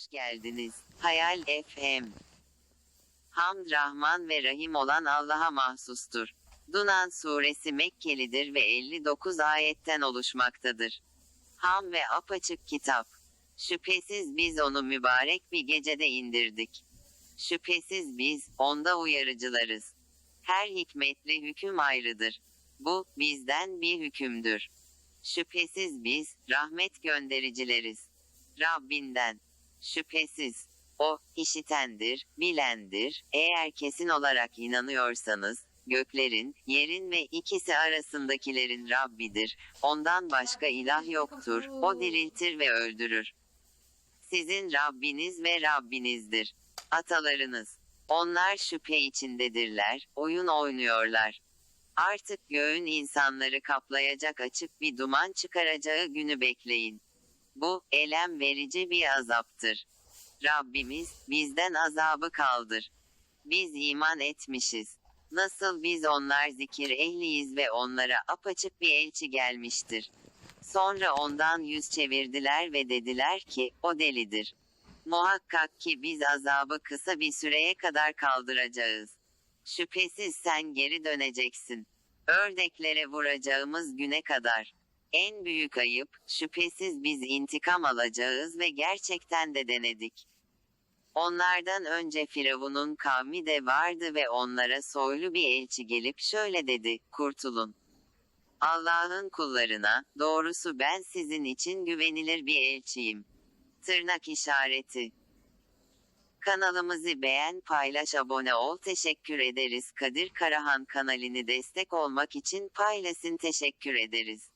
Hoş geldiniz. Hayal FM. Hamd Rahman ve Rahim olan Allah'a mahsustur. Dunan suresi Mekkelidir ve 59 ayetten oluşmaktadır. Ham ve apaçık kitap. Şüphesiz biz onu mübarek bir gecede indirdik. Şüphesiz biz, onda uyarıcılarız. Her hikmetli hüküm ayrıdır. Bu, bizden bir hükümdür. Şüphesiz biz, rahmet göndericileriz. Rabbinden. Şüphesiz. O, işitendir, bilendir. Eğer kesin olarak inanıyorsanız, göklerin, yerin ve ikisi arasındakilerin Rabbidir. Ondan başka ilah yoktur. O diriltir ve öldürür. Sizin Rabbiniz ve Rabbinizdir. Atalarınız. Onlar şüphe içindedirler, oyun oynuyorlar. Artık göğün insanları kaplayacak açık bir duman çıkaracağı günü bekleyin. Bu, elem verici bir azaptır. Rabbimiz, bizden azabı kaldır. Biz iman etmişiz. Nasıl biz onlar zikir ehliyiz ve onlara apaçık bir elçi gelmiştir. Sonra ondan yüz çevirdiler ve dediler ki, o delidir. Muhakkak ki biz azabı kısa bir süreye kadar kaldıracağız. Şüphesiz sen geri döneceksin. Ördeklere vuracağımız güne kadar. En büyük ayıp, şüphesiz biz intikam alacağız ve gerçekten de denedik. Onlardan önce Firavun'un kavmi de vardı ve onlara soylu bir elçi gelip şöyle dedi, kurtulun. Allah'ın kullarına, doğrusu ben sizin için güvenilir bir elçiyim. Tırnak işareti. Kanalımızı beğen paylaş abone ol teşekkür ederiz Kadir Karahan kanalini destek olmak için paylaşın teşekkür ederiz.